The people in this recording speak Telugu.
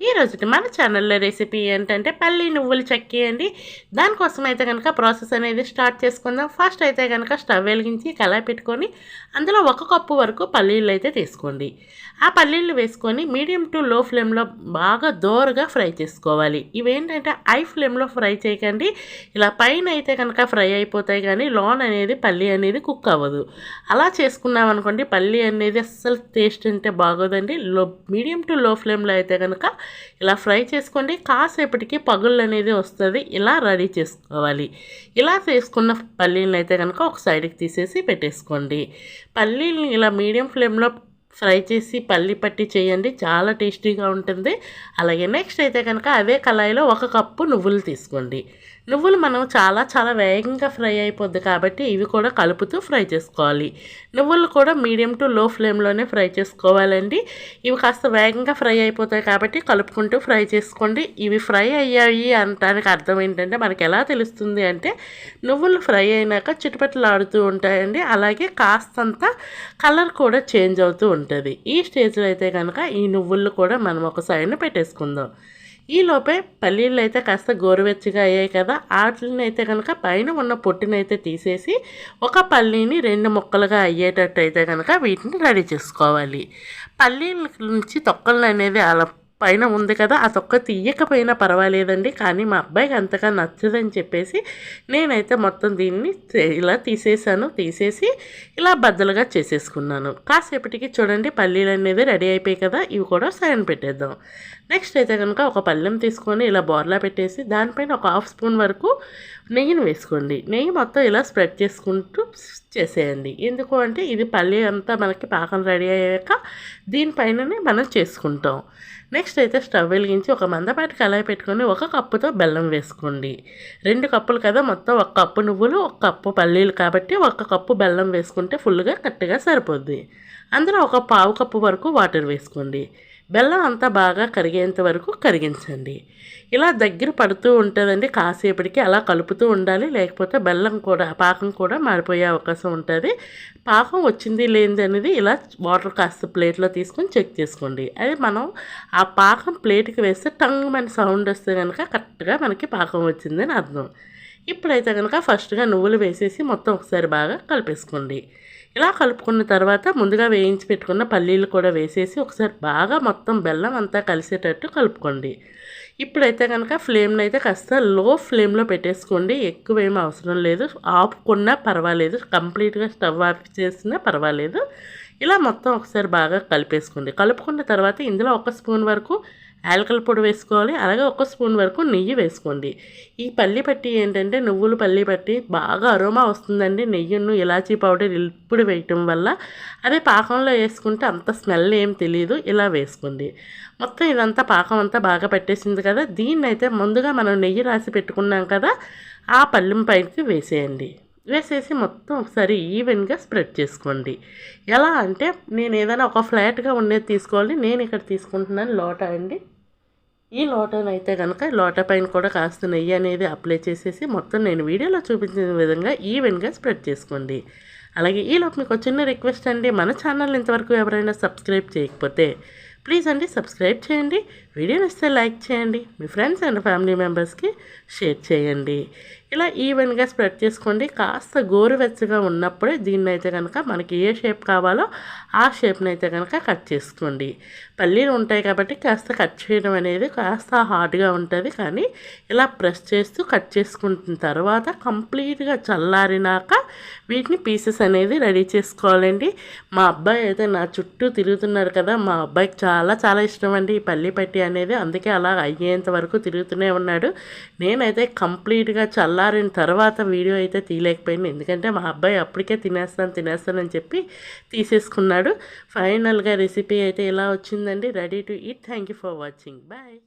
ఈ రోజు మన ఛానల్లో రెసిపీ ఏంటంటే పల్లి నువ్వులు చెక్కేయండి దానికోసం అయితే కనుక ప్రాసెస్ అనేది స్టార్ట్ చేసుకుందాం. ఫస్ట్ అయితే కనుక స్టవ్ వెలిగించి కళాయి పెట్టుకొని అందులో ఒక కప్పు వరకు పల్లీలు అయితే తీసుకోండి. ఆ పల్లీలు వేసుకొని మీడియం టు లో ఫ్లేమ్లో బాగా దోరగా ఫ్రై చేసుకోవాలి. ఇవేంటంటే ఐ ఫ్లేమ్లో ఫ్రై చేయకండి. ఇలా పైన అయితే కనుక ఫ్రై అయిపోతాయి కానీ లోన్ అనేది పల్లి అనేది కుక్ అవ్వదు. అలా చేసుకున్నాం అనుకోండి పల్లి అనేది అస్సలు టేస్ట్ అంటే బాగోదండి. లో మీడియం టు లో ఫ్లేమ్లో అయితే కనుక ఇలా ఫ్రై చేసుకోండి. కాసేపటికి పగుళ్ళు అనేది వస్తుంది. ఇలా రెడీ చేసుకోవాలి. ఇలా చేసుకున్న పల్లీలను అయితే కనుక ఒక సైడ్కి తీసేసి పెట్టేసుకోండి. పల్లీని ఇలా మీడియం ఫ్లేమ్లో ఫ్రై చేసి పల్లి పట్టి చేయండి. చాలా టేస్టీగా ఉంటుంది. అలాగే నెక్స్ట్ అయితే కనుక అదే కళాయిలో ఒక కప్పు నువ్వులు తీసుకోండి. నువ్వులు మనం చాలా చాలా వేగంగా ఫ్రై అయిపోద్ది కాబట్టి ఇవి కూడా కలుపుతూ ఫ్రై చేసుకోవాలి. నువ్వులు కూడా మీడియం టు లో ఫ్లేమ్లోనే ఫ్రై చేసుకోవాలండి. ఇవి కాస్త వేగంగా ఫ్రై అయిపోతాయి కాబట్టి కలుపుకుంటూ ఫ్రై చేసుకోండి. ఇవి ఫ్రై అయ్యాయి అనటానికి అర్థం ఏంటంటే మనకి ఎలా తెలుస్తుంది అంటే నువ్వులు ఫ్రై అయినాక చిటుపట్లాడుతూ ఉంటాయండి. అలాగే కాస్తంత కలర్ కూడా చేంజ్ అవుతూ ఉంటుంది. ఈ స్టేజ్లో అయితే కనుక ఈ నువ్వులు కూడా మనం ఒక సైడ్ని పెట్టేసుకుందాం. ఈ లోపే పల్లీలు అయితే కాస్త గోరువెచ్చగా అయ్యాయి కదా వాటిని అయితే కనుక పైన ఉన్న పొట్టునైతే తీసేసి ఒక పల్లీని రెండు ముక్కలుగా అయ్యేటట్టు అయితే కనుక వీటిని రెడీ చేసుకోవాలి. పల్లీల నుంచి తొక్కలు అనేది అలా పైన ఉంది కదా ఆ తొక్క తీయకపోయినా పర్వాలేదండి. కానీ మా అబ్బాయికి అంతగా నచ్చదని చెప్పేసి నేనైతే మొత్తం దీన్ని ఇలా తీసేసాను. తీసేసి ఇలా బద్దలుగా చేసేసుకున్నాను. కాసేపటికి చూడండి పల్లీలు అనేది రెడీ అయిపోయాయి కదా ఇవి కూడా సైన్ పెట్టేద్దాం. నెక్స్ట్ అయితే కనుక ఒక పళ్ళెం తీసుకొని ఇలా బోర్లా పెట్టేసి దానిపైన ఒక హాఫ్ స్పూన్ వరకు నెయ్యిని వేసుకోండి. నెయ్యి మొత్తం ఇలా స్ప్రెడ్ చేసుకుంటూ చేసేయండి. ఎందుకు అంటే ఇది పల్లి అంతా మనకి పాకం రెడీ అయ్యాక దీనిపైననే మనం చేసుకుంటాం. నెక్స్ట్ అయితే స్టవ్ వెలిగించి ఒక మందపాటి కళాయి పెట్టుకొని ఒక కప్పుతో బెల్లం వేసుకోండి. రెండు కప్పులు కదా మొత్తం ఒక కప్పు నువ్వులు ఒక కప్పు పల్లీలు కాబట్టి ఒక కప్పు బెల్లం వేసుకుంటే ఫుల్గా కరెక్ట్గా సరిపోద్ది. అందులో ఒక పావు కప్పు వరకు వాటర్ వేసుకోండి. బెల్లం అంతా బాగా కరిగేంత వరకు కరిగించండి. ఇలా దగ్గర పడుతూ ఉంటుందండి. కాసేపటికి అలా కలుపుతూ ఉండాలి. లేకపోతే బెల్లం కూడా పాకం కూడా మారిపోయే అవకాశం ఉంటుంది. పాకం వచ్చింది లేనిది అనేది ఇలా వాటర్ కాస్త ప్లేట్లో తీసుకొని చెక్ చేసుకోండి. అది మనం ఆ పాకం ప్లేట్కి వేస్తే టంగ్ మన సౌండ్ వస్తే కనుక కరెక్ట్గా మనకి పాకం వచ్చిందని అర్థం. ఇప్పుడైతే కనుక ఫస్ట్గా నువ్వులు వేసేసి మొత్తం ఒకసారి బాగా కలిపేసుకోండి. ఇలా కలుపుకున్న తర్వాత ముందుగా వేయించి పెట్టుకున్న పల్లీలు కూడా వేసేసి ఒకసారి బాగా మొత్తం బెల్లం అంతా కలిసేటట్టు కలుపుకోండి. ఇప్పుడైతే కనుక ఫ్లేమ్ని అయితే కాస్త లో ఫ్లేమ్లో పెట్టేసుకోండి. ఎక్కువ ఏమి అవసరం లేదు. ఆపుకున్నా పర్వాలేదు. కంప్లీట్గా స్టవ్ ఆఫ్ చేసినా పర్వాలేదు. ఇలా మొత్తం ఒకసారి బాగా కలిపేసుకోండి కలుపుకున్న తర్వాత ఇందులో ఒక స్పూన్ వరకు యాలకల పొడి వేసుకోవాలి. అలాగే ఒక స్పూన్ వరకు నెయ్యి వేసుకోండి. ఈ పల్లి పట్టి ఏంటంటే నువ్వులు పల్లి పట్టి బాగా అరోమా వస్తుందండి. నెయ్యిను ఇలాచీ పౌడర్ ఇప్పుడు వేయటం వల్ల. అదే పాకంలో వేసుకుంటే అంత స్మెల్ ఏం తెలియదు ఇలా వేసుకోండి. మొత్తం ఇదంతా పాకం అంతా బాగా పెట్టేసింది కదా. దీన్నైతే ముందుగా మనం నెయ్యి రాసి పెట్టుకున్నాం కదా. ఆ పల్లెం పైకి వేసేయండి. వేసేసి మొత్తం ఒకసారి ఈవెన్గా స్ప్రెడ్ చేసుకోండి. ఎలా అంటే నేను ఏదైనా ఒక ఫ్లాట్గా ఉండేది తీసుకోవాలి నేను ఇక్కడ తీసుకుంటున్నాను లోటా అండి. ఈ లోటానైతే కనుక లోటా పైన కూడా కాస్త నెయ్యి అనేది అప్లై చేసేసి మొత్తం నేను వీడియోలో చూపించిన విధంగా ఈవెన్గా స్ప్రెడ్ చేసుకోండి. అలాగే ఈలోపు మీకు చిన్న రిక్వెస్ట్ అండి మన ఛానల్ ఇంతవరకు ఎవరైనా సబ్స్క్రైబ్ చేయకపోతే ప్లీజ్ అండి సబ్స్క్రైబ్ చేయండి వీడియో ఇస్తే లైక్ చేయండి మీ ఫ్రెండ్స్ అండ్ ఫ్యామిలీ మెంబర్స్కి షేర్ చేయండి. ఇలా ఈవెన్గా స్ప్రెడ్ చేసుకోండి. కాస్త గోరువెచ్చగా ఉన్నప్పుడే దీన్ని అయితే కనుక మనకి ఏ షేప్ కావాలో ఆ షేప్ని అయితే కనుక కట్ చేసుకోండి. పల్లీలు ఉంటాయి కాబట్టి కాస్త కట్ చేయడం అనేది కాస్త హార్డ్గా ఉంటుంది. కానీ ఇలా ప్రెస్ చేస్తూ కట్ చేసుకుంటున్న తర్వాత కంప్లీట్గా చల్లారినాక వీటిని పీసెస్ అనేది రెడీ చేసుకోవాలండి. మా అబ్బాయి అయితే నా చుట్టూ తిరుగుతున్నారు కదా మా అబ్బాయికి చాలా చాలా ఇష్టం అండి ఈ పల్లి పట్టి అనేది. అందుకే అలా అయ్యేంత వరకు తిరుగుతూనే ఉన్నాడు. నేనైతే కంప్లీట్గా చల్ల చల్లారిన తర్వాత వీడియో అయితే తీయలేకపోయింది. ఎందుకంటే మా అబ్బాయి అప్పటికే తినేస్తాను తినేస్తానని చెప్పి తీసేసుకున్నాడు. ఫైనల్గా రెసిపీ అయితే ఎలా వచ్చిందండి? Ready to eat thank you for watching bye